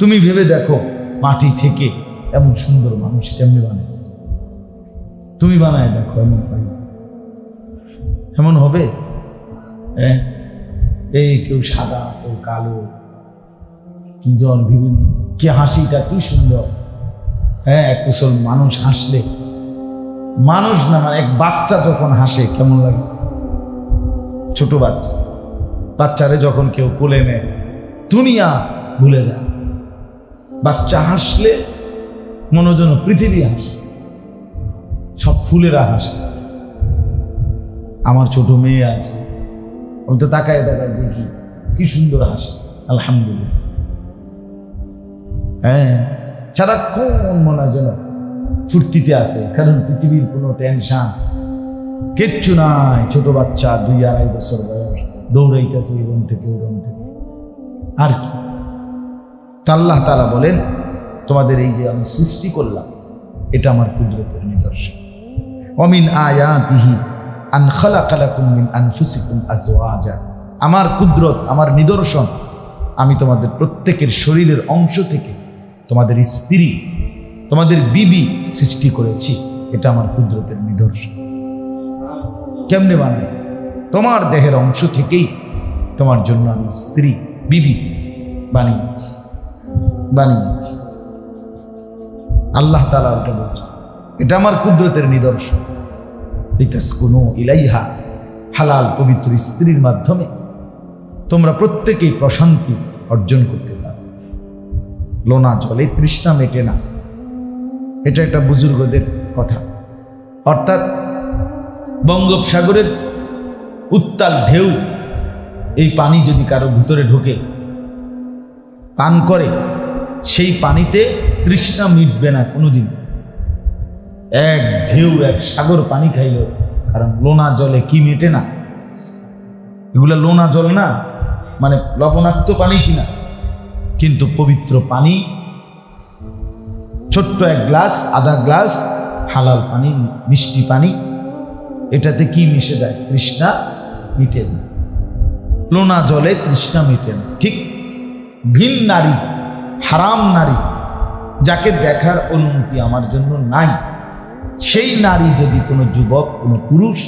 তুমি ভেবে দেখো, মাটি থেকে এমন সুন্দর মানুষ কেমনি বানায়? তুমি বানায় দেখো এমন এমন হবে? হ্যাঁ এই কেউ সাদা, কেউ কালো। কি জন বিভিন্ন। কি হাসিটা কি সুন্দর। হ্যাঁ এক কুশল মানুষ হাসলে। মানুষ না মানে এক বাচ্চা যখন হাসে, কেমন লাগে? ছোট বাচ্চা। বাচ্চারে যখন কেউ কোলে নেয়, দুনিয়া ভুলে যায় বাচ্চা হাসলে মনোজন পৃথিবী হাসে। সব ফুলেরা হাসে। আমার ছোট মেয়ে আছে। আমি তো তাকায় তাকায় দেখি কি সুন্দর হাসে। আলহামদুলিল্লাহ। হ্যাঁ সারাক্ষণ মনে হয় যেন ফুর্তিতে আছে, কারণ পৃথিবীর কোনো টেনশন কিচ্ছু নাই। ছোট বাচ্চা দুই আড়াই বছর বয়স, দৌড়াইতেছে এই রুম থেকে, ওই রুম থেকে। আর কি? আল্লাহ তালা বলেন, তোমাদের এই যে আমি সৃষ্টি করলাম, এটা আমার কুদরতের নিদর্শন। অমিন আয়াতিহি আন খালাকালাকুম মিন আনফুসিকুম আজওয়াজা। আমার কুদরত, আমার নিদর্শন, আমি তোমাদের প্রত্যেকের শরীরের অংশ থেকে তোমাদের স্ত্রী, তোমাদের বিবি সৃষ্টি করেছি, এটা আমার কুদরতের নিদর্শন। কেমনে বানাই তোমার দেহের অংশ থেকেই তোমার জন্য আমি স্ত্রী, বিবি বানিয়েছি। বানিয়েছি আল্লাহ তালা ওটা বলছে, এটা আমার কুদরতের নিদর্শন। লিতাসকুনু ইলাইহা, হালাল পবিত্র স্ত্রীর মাধ্যমে তোমরা প্রত্যেকেই প্রশান্তি অর্জন করতে পারো। লোনা জলে তৃষ্ণা মেটে না। এটা একটা বুজুর্গদের কথা। অর্থাৎ বঙ্গোপসাগরের উত্তাল ঢেউ, এই পানি যদি কারও ভিতরে ঢোকে, পান করে সেই পানিতে তৃষ্ণা মিটবে না কোনোদিন। এক ঢেউ, এক সাগর পানি খাইল, কারণ লোনা জলে কি মেটে না? এগুলা লোনা জল না মানে লবণাক্ত পানি কিনা কিন্তু পবিত্র পানি, ছোট্ট এক গ্লাস, আধা গ্লাস, হালাল পানি, মিষ্টি পানি, এটাতে কি মিশে যায়? তৃষ্ণা মিটে যায় লোনা জলে তৃষ্ণা মিটে না। ঠিক ভিন নারী হারাম নারী যাকে দেখার অনুমতি আমার জন্য নাই, সেই নারী যদি কোনো যুবক, কোনো পুরুষ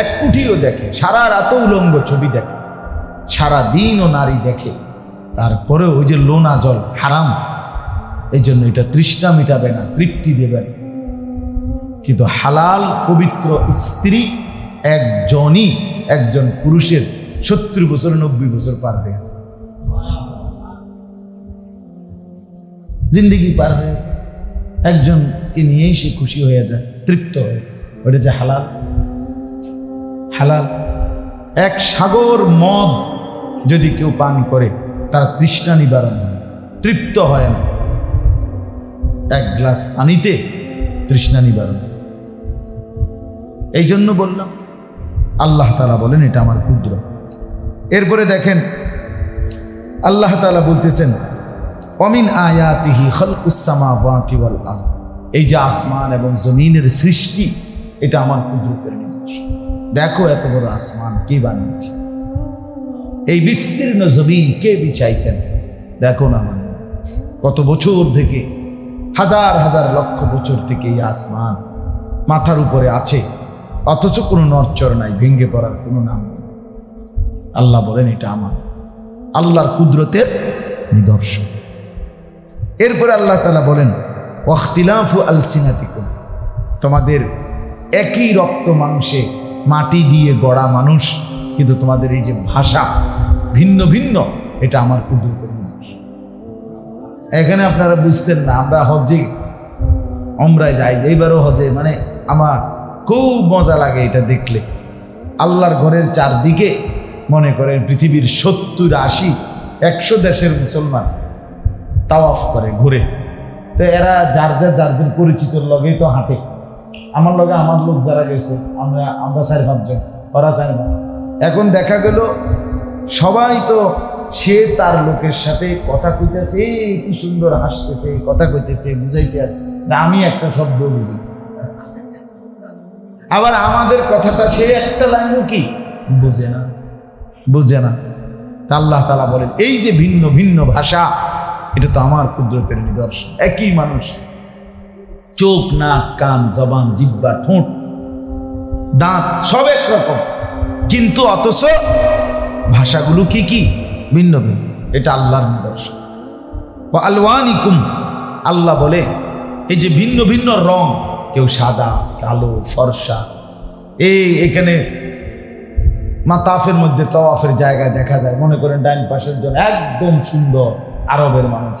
এক কুঠিও দেখে, সারা রাতও উলঙ্গ ছবি দেখে, সারা দিনও নারী দেখে তারপরে ওই যে লোনা জল হারাম, এই জন্য এটা তৃষ্ণা মিটাবে না, তৃপ্তি দেবে না। কিন্তু হালাল, পবিত্র স্ত্রী একজনই একজন পুরুষের সত্তর বছর, নব্বই বছর পার হয়ে গেছে। জিন্দিগি পার হয়ে যায়। একজনকে নিয়েই সে খুশি হয়ে যায়, তৃপ্ত হয়ে যায়। ওটা যে হালাল? হালাল। এক সাগর মদ যদি কেউ পান করে, তার তৃষ্ণা নিবারণ হয়, তৃপ্ত হয় না। এক গ্লাস পানিতে তৃষ্ণা নিবারণ এই জন্য বললাম, আল্লাহ তালা বলেন, এটা আমার ক্ষুদ্র এরপরে দেখেন, আল্লাহ তালা বলতেছেন অমিন আয়াতিহি খলকুসামা ওয়াতিওয়াল আল এই যে আসমান এবং জমিনের সৃষ্টি, এটা আমার কুদরতের নিদর্শন। দেখো এত বড় আসমান কে বানিয়েছে। এই বিস্তীর্ণ জমিন কে বিছাইছেন? দেখো না মানে। কত বছর থেকে, হাজার হাজার লক্ষ বছর থেকে এই আসমান মাথার উপরে আছে। অথচ কোনো নরচর নাই ভেঙ্গে পড়ার কোনো নাম আল্লাহ বলেন এটা আমার, আল্লাহর কুদরতের নিদর্শন। এরপরে আল্লাহ তালা বলেন, ওয়াখতিলাফু আলসিনাতিকুম। তোমাদের একই রক্ত মাংসে মাটি দিয়ে গড়া মানুষ, কিন্তু তোমাদের এই যে ভাষা ভিন্ন ভিন্ন, এটা আমার কুদরতের মানুষ। এখানে আপনারা বুঝতেন না, আমরা হজে অমরায় যাই, এইবারও হজে মানে আমার খুব মজা লাগে এটা দেখলে। আল্লাহর ঘরের চারদিকে মনে করেন পৃথিবীর সত্তর আশি, একশো দেশের মুসলমান। তাওয়াফ করে ঘুরে। তো এরা যার যার যার যারদের পরিচিত লগেই তো হাঁটে। আমার লগে আমার লোক যারা গেছে আমরা আমরা চার পাঁচজন ওরা চার পাঁচ। এখন দেখা গেল সবাই তো সে তার লোকের সাথে কথা কইতেছে "এই, কি সুন্দর হাসতেছে কথা কইতেছে বুঝাইতে না আমি একটা শব্দ বুঝি। আবার আমাদের কথাটা সে একটা লাইনও কি? বুঝে না। বুঝে না। তা আল্লাহ তালা বলেন এই যে ভিন্ন ভিন্ন ভাষা এটা তো আমার কুদরতের নিদর্শন। একই মানুষ। চোখ, নাক, কান, জবান জিব্বা ঠোঁট, দাঁত, সব একরকম। কিন্তু অথচ ভাষাগুলো কি কি? ভিন্ন ভিন্ন। এটা আল্লাহর নিদর্শন। ও আলওয়ানিকুম, আল্লাহ বলে, এই যে ভিন্ন ভিন্ন রং, কেউ সাদা, কালো, ফর্সা, এই এখানে মাতাফের মধ্যে তওয়াফের জায়গায় দেখা যায়। মনে করেন ডাইন পাশের জন্য একদম সুন্দর। আরবের মানুষ।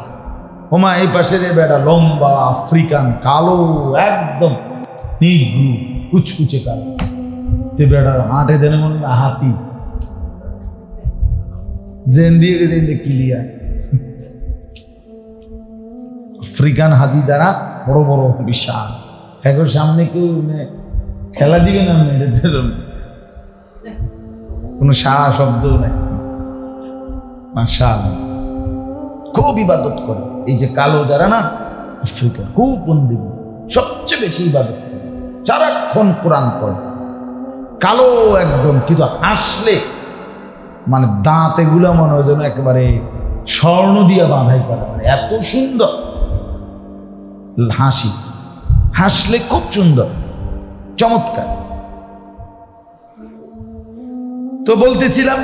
ওমা এই পাশের বেটা লম্বা আফ্রিকান, কালো, একদম নিগ্রু কুচকুচে কালো। তে বেটার হাঁটে দেনে মনে হয় হাতি। জেন দিয়ে গেছে ক্লিয়ার। আফ্রিকান হাজি যারা, বড় বড় বিশাল। এখন সামনে কেউ মানে খেলা দিবে না মেরে দিল কোনো সারা শব্দ নাই। মাশাল খুব ইবাদত করে। এই যে কালো যারা না আফ্রিকা খুব বন্দি সবচেয়ে বেশি ইবাদত করে। সারাক্ষণ কোরআন পড়ে। কালো একদম, কিন্তু হাসলে মানে দাঁত এগুলো মনে হয় যেন একেবারে স্বর্ণ দিয়ে বাঁধাই করা মানে এত সুন্দর। হাসি। হাসলে খুব সুন্দর। চমৎকার। তো বলতেছিলাম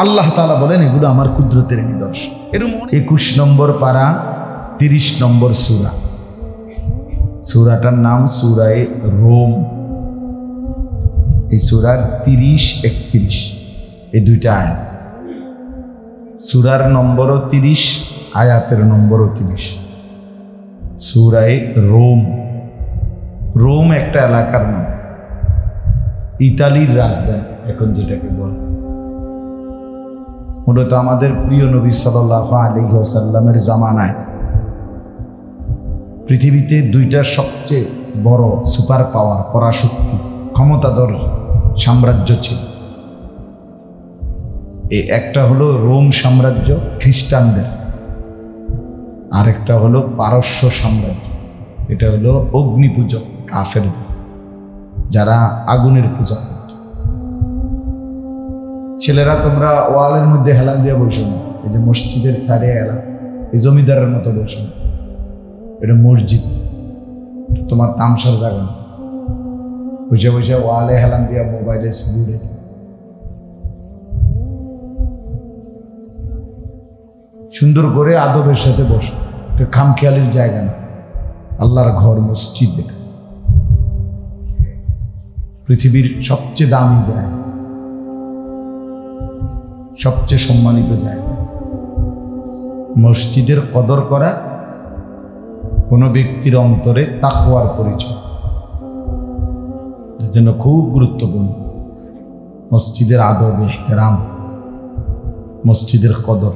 আল্লাহ তালা বলেন, এগুলো আমার কুদরতের নিদর্শন। এরকম একুশ নম্বর পারা, তিরিশ নম্বর সুরা। সুরাটার নাম সুরায় রোম। এই সুরার তিরিশ, একত্রিশ, এই দুইটা আয়াত। সুরার নম্বরও তিরিশ, আয়াতের নম্বরও তিরিশ। সুরায় রোম। রোম একটা এলাকার নাম। ইতালির রাজধানী, এখন যেটাকে বলে। মূলত আমাদের প্রিয় নবী সাল্লাহ আলী সাল্লামের জামানায়। পৃথিবীতে দুইটা সবচেয়ে বড় সুপার পাওয়ার পরাশক্তি, ক্ষমতাধর সাম্রাজ্য ছিল। এই একটা হলো রোম সাম্রাজ্য, খ্রিস্টানদের। আরেকটা হলো পারস্য সাম্রাজ্য। এটা হলো অগ্নি পূজক কাফের যারা আগুনের পূজা ছেলেরা তোমরা ওয়ালের মধ্যে হেলান দিয়ে বসো না। এই যে মসজিদের সাইডে হেলান, এই জমিদারের মতো বসো না। এটা মসজিদ তোমার তামসার জায়গা না। বসে বসে ওয়ালে হেলান দিয়া মোবাইলে ছবি সুন্দর করে আদবের সাথে বসো। এটা খামখেয়ালির জায়গা না। আল্লাহর ঘর মসজিদ এটা পৃথিবীর সবচেয়ে দামি জায়গা। সবচেয়ে সম্মানিত জায়গা। মসজিদের কদর করা কোনো ব্যক্তির অন্তরে তাকওয়ার পরিচয়। এর জন্য খুব গুরুত্বপূর্ণ। মসজিদের আদব, এহতেরাম, মসজিদের কদর।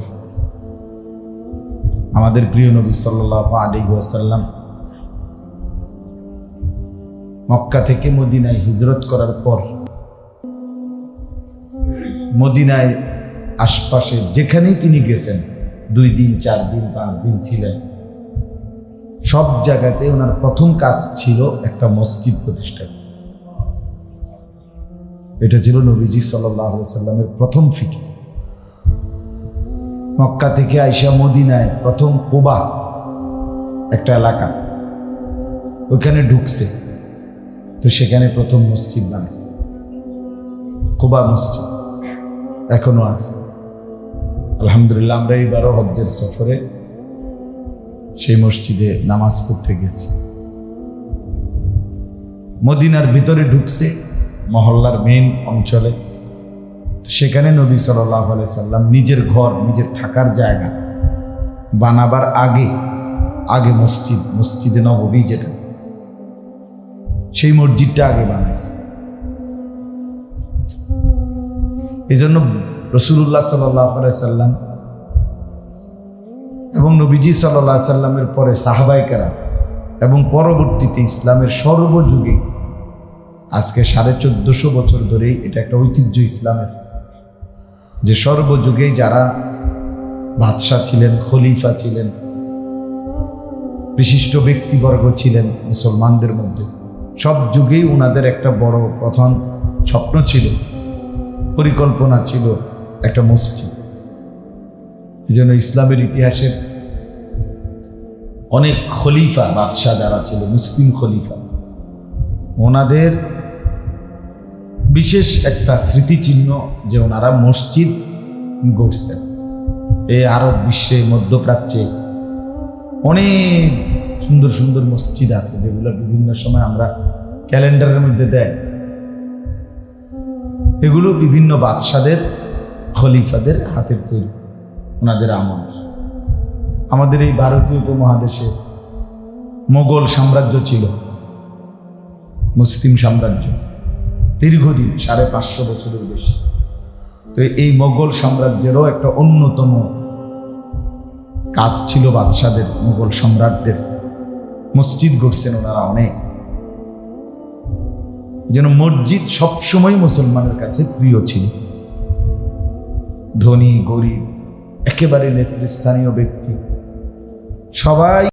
আমাদের প্রিয় নবী সাল্লাহ আলী ওয়াসাল্লাম মক্কা থেকে মদিনায় হিজরত করার পর মদিনায় আশপাশে যেখানেই তিনি গেছেন, দুই দিন, চার দিন, পাঁচ দিন ছিলেন। সব জায়গাতে ওনার প্রথম কাজ ছিল একটা মসজিদ প্রতিষ্ঠা এটা ছিল নবীজি সাল্লামের প্রথম ফিকি মক্কা থেকে আইসা মদিনায় প্রথম কোবা একটা এলাকা। ওইখানে ঢুকছে। তো সেখানে প্রথম মসজিদ বানাইছে। কোবা মসজিদ এখনও আছে। আলহামদুলিল্লাহ, আমরা এইবারও হজ্জের সফরে সেই মসজিদে নামাজ পড়তে গেছি। মদিনার ভিতরে ঢুকছে মহল্লার মেন অঞ্চলে। সেখানে নবী সাল্লাহ সাল্লাম নিজের ঘর, নিজের থাকার জায়গা বানাবার আগে আগে মসজিদ, মসজিদে নবী যেটা, সেই মসজিদটা আগে বানাইছে। এই জন্য রসুল্লাহ সাল্লাহ সাল্লাম এবং নবীজি সাল্লাহ সাল্লামের পরে সাহাবাইকারা এবং পরবর্তীতে ইসলামের সর্বযুগে আজকে সাড়ে চোদ্দশো বছর ধরেই এটা একটা ঐতিহ্য ইসলামের, যে সর্বযুগেই যারা বাদশাহ ছিলেন, খলিফা ছিলেন, বিশিষ্ট ব্যক্তিবর্গ ছিলেন মুসলমানদের মধ্যে, সব যুগেই ওনাদের একটা বড় প্রধান স্বপ্ন ছিল, পরিকল্পনা ছিল একটা মসজিদ। এই জন্য ইসলামের ইতিহাসের অনেক খলিফা বাদশাহ যারা ছিল, মুসলিম খলিফা, ওনাদের বিশেষ একটা স্মৃতিচিহ্ন যে ওনারা মসজিদ গড়ছেন এই আরব বিশ্বে মধ্যপ্রাচ্যে অনেক সুন্দর সুন্দর মসজিদ আছে, যেগুলো বিভিন্ন সময় আমরা ক্যালেন্ডারের মধ্যে দেয় এগুলো বিভিন্ন বাদশাদের খলিফাদের হাতের তৈরি, ওনাদের আমল। আমাদের এই ভারতীয় উপমহাদেশে মোগল সাম্রাজ্য ছিল, মুসলিম সাম্রাজ্য, দীর্ঘদিন, সাড়ে পাঁচশো বছরের বেশি। তো এই মোগল সাম্রাজ্যেরও একটা অন্যতম কাজ ছিল বাদশাদের, মোগল সম্রাটদের। মসজিদ গড়ছেন ওনারা অনেক। যেন মসজিদ সবসময় মুসলমানের কাছে প্রিয় ছিল। ধনী গরিব একেবারে নেতৃস্থানীয় ব্যক্তি। সবাই